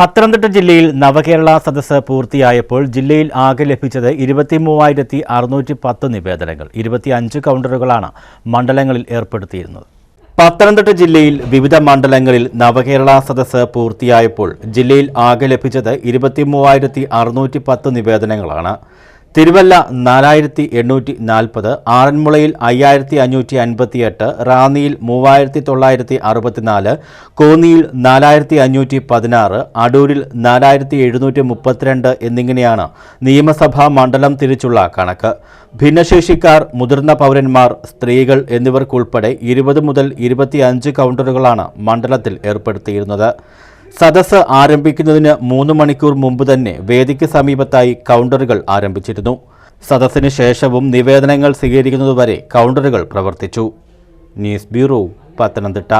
പത്തനംതിട്ട ജില്ലയിൽ നവകേരള സദസ്സ് പൂർത്തിയായപ്പോൾ ജില്ലയിൽ ആകെ ലഭിച്ചത് ഇരുപത്തി മൂവായിരത്തി അറുന്നൂറ്റി പത്ത് നിവേദനങ്ങൾ. ഇരുപത്തിയഞ്ച് കൗണ്ടറുകളാണ് മണ്ഡലങ്ങളിൽ ഏർപ്പെടുത്തിയിരുന്നത്. പത്തനംതിട്ട ജില്ലയിൽ വിവിധ മണ്ഡലങ്ങളിൽ നവകേരള സദസ്സ് പൂർത്തിയായപ്പോൾ ജില്ലയിൽ ആകെ ലഭിച്ചത് ഇരുപത്തി മൂവായിരത്തി അറുന്നൂറ്റി പത്ത് നിവേദനങ്ങളാണ്. തിരുവല്ല നാലായിരത്തി എണ്ണൂറ്റി നാൽപ്പത് ആറന്മുളയിൽ അയ്യായിരത്തി അഞ്ഞൂറ്റി അൻപത്തിയെട്ട് റാന്നിയിൽ മൂവായിരത്തി തൊള്ളായിരത്തി അറുപത്തിനാല് കോന്നിയിൽ നാലായിരത്തി അഞ്ഞൂറ്റി പതിനാറ് അടൂരിൽ നാലായിരത്തി എഴുന്നൂറ്റി മുപ്പത്തിരണ്ട് എന്നിങ്ങനെയാണ് നിയമസഭാ മണ്ഡലം തിരിച്ചുള്ള കണക്ക്. ഭിന്നശേഷിക്കാർ മുതിർന്ന പൗരന്മാർ സ്ത്രീകൾ എന്നിവർക്കുൾപ്പെടെ ഇരുപത് മുതൽ ഇരുപത്തിയഞ്ച് കൗണ്ടറുകളാണ് മണ്ഡലത്തിൽ ഏർപ്പെടുത്തിയിരുന്നത്. സദസ്സ് ആരംഭിക്കുന്നതിന് മൂന്ന് മണിക്കൂർ മുമ്പ് തന്നെ വേദിക്ക് സമീപത്തായി കൗണ്ടറുകൾ ആരംഭിച്ചിരുന്നു. സദസ്സിന് ശേഷവും നിവേദനങ്ങൾ സ്വീകരിക്കുന്നതുവരെ കൗണ്ടറുകൾ പ്രവർത്തിച്ചു. News bureau Pathanamthitta.